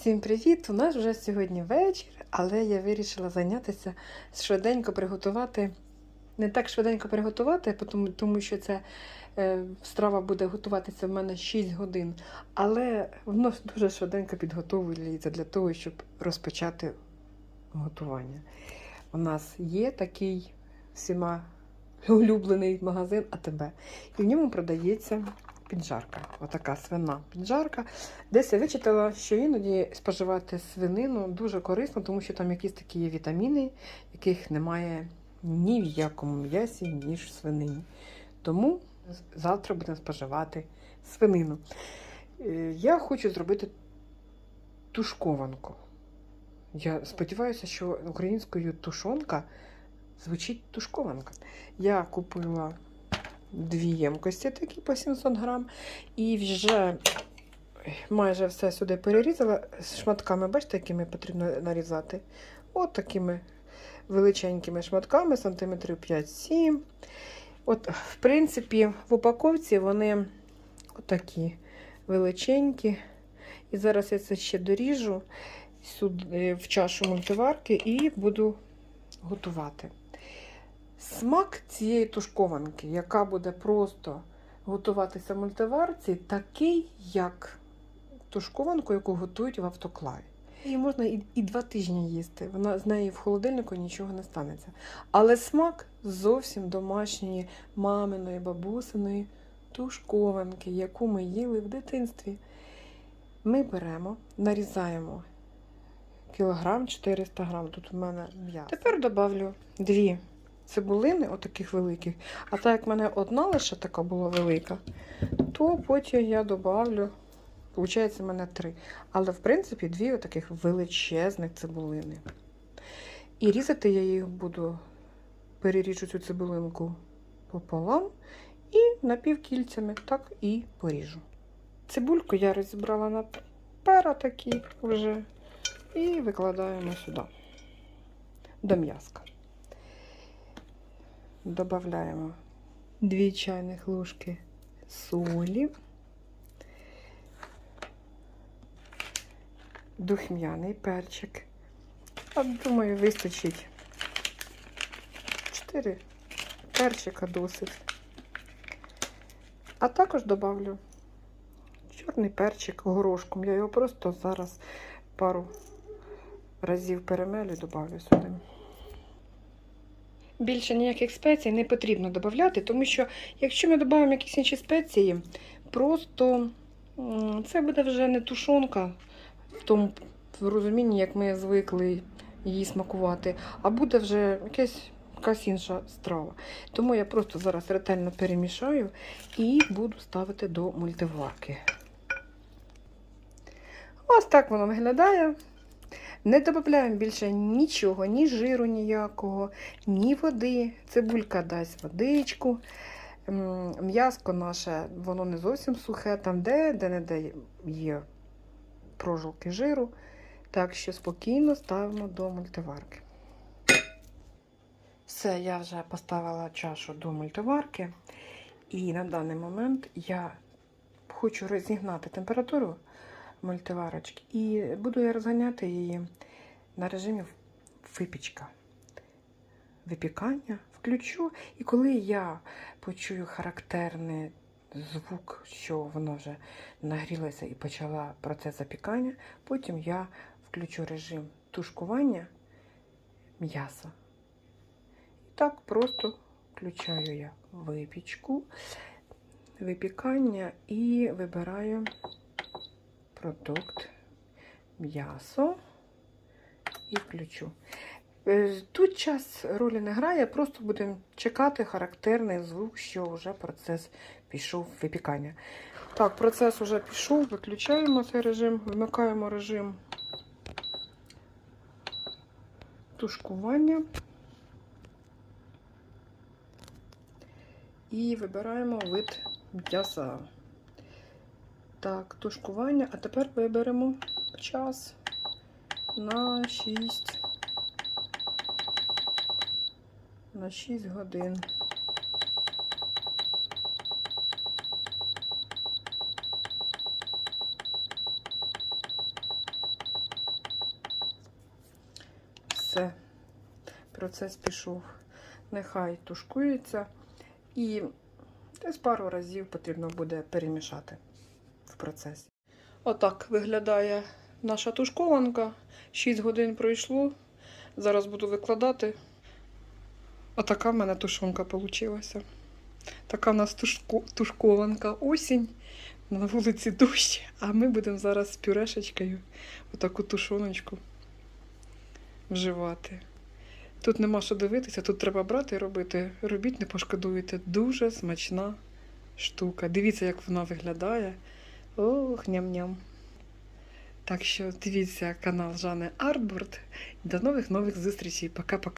Всім привіт! У нас вже сьогодні вечір, але я вирішила зайнятися швиденько приготувати. Не так швиденько приготувати, тому, що це е, страва буде готуватися в мене 6 годин. Але воно дуже швиденько підготовлюється для того, щоб розпочати готування. У нас є такий всіма улюблений магазин АТБ. І в ньому продається піджарка. Отака свина піджарка. Десь я вичитала, що іноді споживати свинину дуже корисно, тому що там якісь такі вітаміни, яких немає ні в якому м'ясі, ніж в свинині. Тому завтра будемо споживати свинину. Е, Я хочу зробити тушкованку. Я сподіваюся, що українською тушонка звучить тушкованка. Я купила дві ємкості такі по 700 грам. І вже майже все сюди перерізала шматками, бачите, якими потрібно нарізати. От такими величенькими шматками, сантиметрів 5-7. От, в принципі, в упаковці вони отакі величенькі. І зараз я це ще доріжу сюди в чашу мультиварки і буду готувати. Смак цієї тушкованки, яка буде просто готуватися в мультиварці, такий, як тушкованку, яку готують в автоклаві. Її можна і, і два тижні їсти. Вона з неї в холодильнику нічого не станеться. Але смак зовсім домашньої маминої, бабусиної тушкованки, яку ми їли в дитинстві. Ми беремо, нарізаємо кілограм 400 грам. Тут у мене м'ясо. Тепер добавлю дві цибулини, отаких великих. А так як в мене одна лише така була велика, то потім я добавлю, виходить, в мене три. Але, в принципі, дві отаких величезних цибулини. І різати я їх буду, переріжу цю цибулинку пополам і напівкільцями так і поріжу. Цибульку я розібрала на пера такі вже і викладаємо сюди до м'язка. Добавляємо 2 чайних ложки солі, духмяний перчик. Думаю, вистачить 4 перчика досить. А також добавлю чорний перчик горошком. Я його просто зараз пару разів перемелю і добавлю сюди. Більше ніяких спецій не потрібно додати, тому що якщо ми додамо якісь інші спеції, просто це буде вже не тушонка в тому розумінні, як ми звикли її смакувати, а буде вже якась, якась інша страва. Тому я просто зараз ретельно перемішаю і буду ставити до мультиварки. Ось так воно виглядає. Не додаємо більше нічого, ні жиру ніякого, ні води. Цибулька дасть водичку. М'яско наше, воно не зовсім сухе, там де, де не де є прожилки жиру. Так що спокійно ставимо до мультиварки. Все, я вже поставила чашу до мультиварки. І на даний момент я хочу розігнати температуру мультиварочки. І буду я розганяти її на режимі випічка. Випікання включу. І коли я почую характерний звук, що воно вже нагрілося і почала процес запікання, потім я включу режим тушкування м'яса. І так просто включаю я випічку, випікання і вибираю продукт, м'ясо і включу. Е, Тут час ролі не грає, просто будемо чекати характерний звук, що вже процес пішов випікання. Так, процес вже пішов, виключаємо цей режим, вмикаємо режим тушкування і вибираємо вид м'яса. Так, тушкування, а тепер виберемо час на 6 на 6 годин. все, процес пішов. Нехай тушкується. І десь пару разів потрібно буде перемішати процесі. Отак виглядає наша тушкованка. 6 годин пройшло. Зараз буду викладати. Отака в мене тушонка вийшла. Така в нас тушко, тушкованка осінь. На вулиці дощ, а ми будемо зараз з пюрешечкою отаку тушоночку вживати. Тут нема що дивитися, тут треба брати і робити. Робіть, не пошкодуєте. Дуже смачна штука. Дивіться, як вона виглядає. Ох, ням-ням. Так що дивіться канал Жани Артбурд. До нових нових зустрічей. Пока-пока.